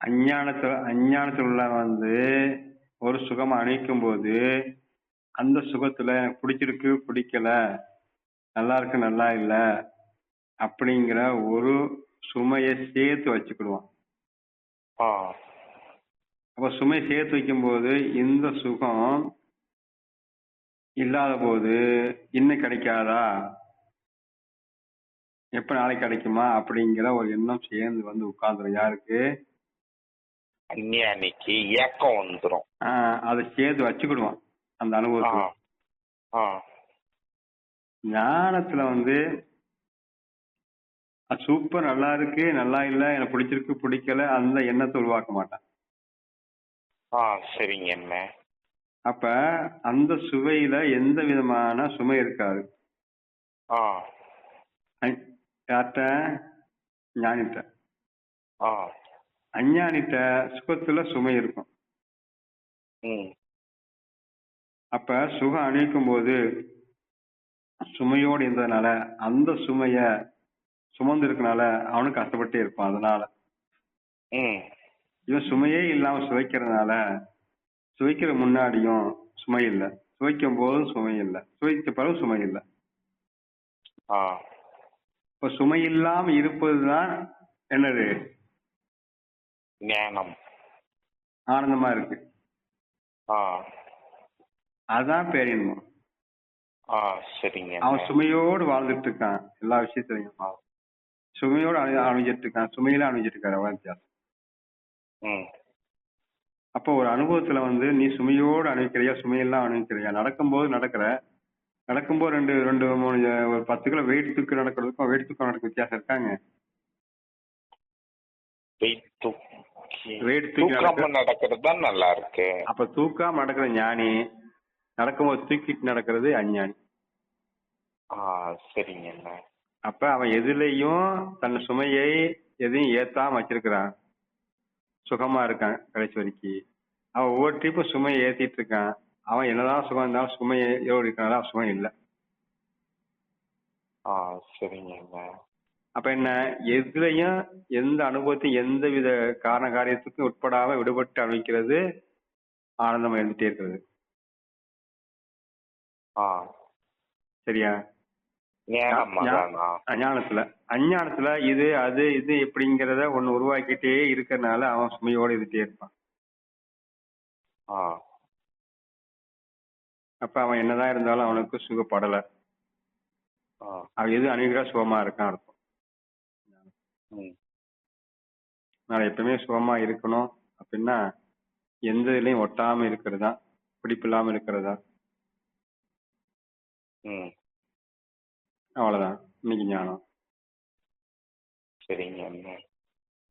அஞ்ஞானத்துல அஞ்ஞானத்துல உள்ள வந்து ஒரு சுகம் அணிவிக்கும் போது அந்த சுகத்துல எனக்கு பிடிச்சிருக்கு பிடிக்கல நல்லா இருக்கு நல்லா இல்ல அப்படிங்கிற ஒரு சுமையை சேர்த்து வச்சுக்கிடுவான். அப்ப சுமை சேர்த்து வைக்கும்போது இந்த சுகம் இல்லாத போது இன்னும் கிடைக்காதா? எப்ப நாளைக்கு கிடைக்குமா? அப்படிங்கிற ஒரு எண்ணம் சேர்ந்து வந்து உட்கார்ந்துரும் யாருக்கு அஞ்ஞானிக்கு ஏக்கம் வந்துரும் ஆஹ் அதை சேர்த்து வச்சுக்கிடுவான் அந்த ஆ ஞானத்துல வந்து சூப்பர் நல்லா இருக்கு நல்லா இல்ல எனக்கு பிடிச்சிருக்கு பிடிக்கல அந்த எண்ணத்தை உருவாக்க மாட்டான். சரிங்க என்ன அப்ப அந்த சுவையில எந்த விதமான சுமை இருக்காது. யார்கிட்ட? ஞானிட்ட. அஞ்ஞானிட்ட சுகத்துல சுமை இருக்கும். அப்ப சுகம் அணிவிக்கும் போது சுமையோடு இருந்ததுனால அந்த சுமைய சுமந்து இருக்கனால அவனும் கஷ்டப்பட்டே இருப்பான் அதனால. இவன் சுமையே இல்லாம சுவைக்கிறதுனால சுவைக்கிற முன்னாடியும் சுமை இல்லை. சுவைக்கும் போதும் சுமை இல்லை. சுவைத்த பிறகு சுமை இல்லை. இப்ப சுமை இல்லாம இருப்பதுதான் என்னது? ஞானம். ஆனந்தமா இருக்கு. ஆ. அதான் பேரின்பம் ஆ சரிங்க. அவன் சுமையோடு வாழ்ந்துட்டு இருக்கான். எல்லா விஷயத்திலையும் சுமையோடு அணி அணிஞ்சிட்டு இருக்கான். சுமையில அணிஞ்சிட்டு இருக்காரு வித்தியாசம். ம். அப்போ ஒரு அனுபவத்துல வந்து நீ சுமையோடு அணிவிக்கிறியா? சுமையெல்லாம் அணிவிக்கிறியா? நடக்கும்போது நடக்கிற நடக்கும்போது ரெண்டு ரெண்டு மூணு ஒரு பத்து கிலோ வெயிட் தூக்கி நடக்கிறதுக்கும் வெயிட் தூக்கம் நடக்க வித்தியாசம் இருக்காங்க. வெயிட் தூக்காம நடக்க நடக்கிறது தான் நல்லா இருக்கு அப்ப தூக்காம நடக்கிற ஞானி நடக்கும்போது தூக்கிட்டு நடக்கிறது அஞ்ஞானி. சரிங்க அப்ப அவன் எதுலயும் தன் சுமையை எதையும் ஏத்தாம வச்சிருக்கிறான். சுகமா இருக்கான் கடைசி வரைக்கும் அவன் ஒவ்வொரு ட்ரிப்பும் சுமையை ஏத்திட்டு இருக்கான். அவன் என்னதான் சுகம் இருந்தாலும் சுமையை எவ்வளவு இருக்கனால அவன் சுகம் இல்லை. சரிங்க அப்ப என்ன? எதுலயும் எந்த அனுபவத்தையும் எந்த வித காரண காரியத்துக்கும் உட்படாம விடுபட்டு அனுபவிக்கிறது ஆனந்தமா இருந்துட்டே இருக்கிறது. ஆ. சரியா? அஞ்ஞானத்துல. அஞ்ஞானத்துல இது அது இது எப்படிங்கிறத ஒண்ணு உருவாக்கிட்டே இருக்கறனால அவன் சுமையோட இருந்துட்டே இருப்பான். அப்ப அவன் என்னதான் இருந்தாலும் அவனுக்கு சுகப்படல. அவன் எது அணுகிறா சுகமா இருக்கான் அர்த்தம். நான் எப்பவுமே சுகமா இருக்கணும் அப்படின்னா எந்த இதுலயும் ஒட்டாம இருக்கிறதா? பிடிப்பு இல்லாம இருக்கிறதா? ம். அவ்வளவுதான். இன்னைக்கு ஞானம். சரிங்க